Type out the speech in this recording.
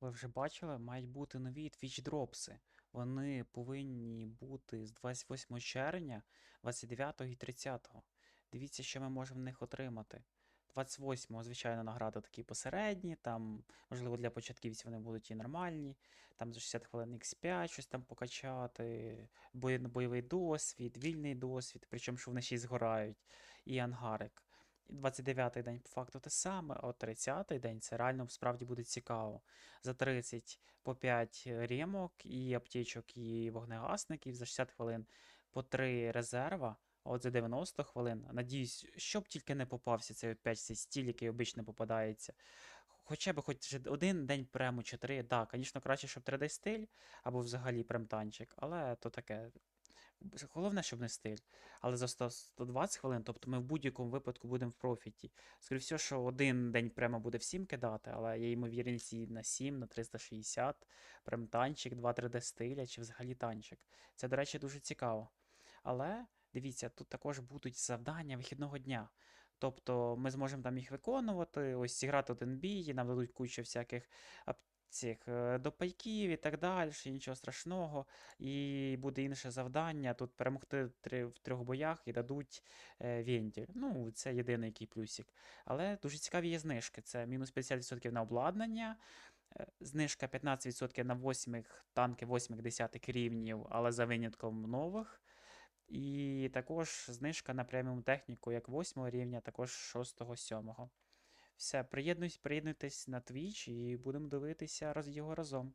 Ви вже бачили, мають бути нові Twitch дропси. Вони повинні бути з 28 червня, 29 і 30. Дивіться, що ми можемо в них отримати. 28-го, звичайно, награда такі посередні, там, можливо, для початківців вони будуть і нормальні. Там за 60 хвилин X5 щось там покачати, бой- бойовий досвід, вільний досвід, причому що вони ще й згорають, і ангарик. І 29-й день по факту те саме, а от 30-й день це реально справді буде цікаво. За 30 по 5 ремок і аптечок, і вогнегасників за 60 хвилин по 3 резерва. А от за 90 хвилин, надіюсь, щоб тільки не попався цей опять цей стіль, який обично попадається. Хоча б хоч один день прему чи три. Так, звісно, краще, щоб 3D стиль або взагалі прем-танчик, але то таке. Головне, щоб не стиль. Але за 100 120 хвилин, тобто ми в будь-якому випадку будемо в профіті. Скоріше всього, що один день прямо буде в 7 кидати, але є ймовірність і на 7, на 360, прям танчик, 2 3D стиля чи взагалі танчик. Це, до речі, дуже цікаво. Але дивіться, тут також будуть завдання вихідного дня. Тобто ми зможемо там їх виконувати, ось зіграти один бій, і нам дадуть кучу всяких цих е, допайків і так далі, нічого страшного. І буде інше завдання. Тут перемогти в трьох боях і дадуть е, вентиль. Ну, це єдиний який плюсик. Але дуже цікаві є знижки. Це мінус 50% на обладнання. е, Знижка 15% на 8 танки 8-10 рівнів, але за винятком нових. І також знижка на преміум техніку як 8 рівня, також 6-7. Все, приєднуйтесь, приєднуйтесь на Twitch і будемо дивитися його разом.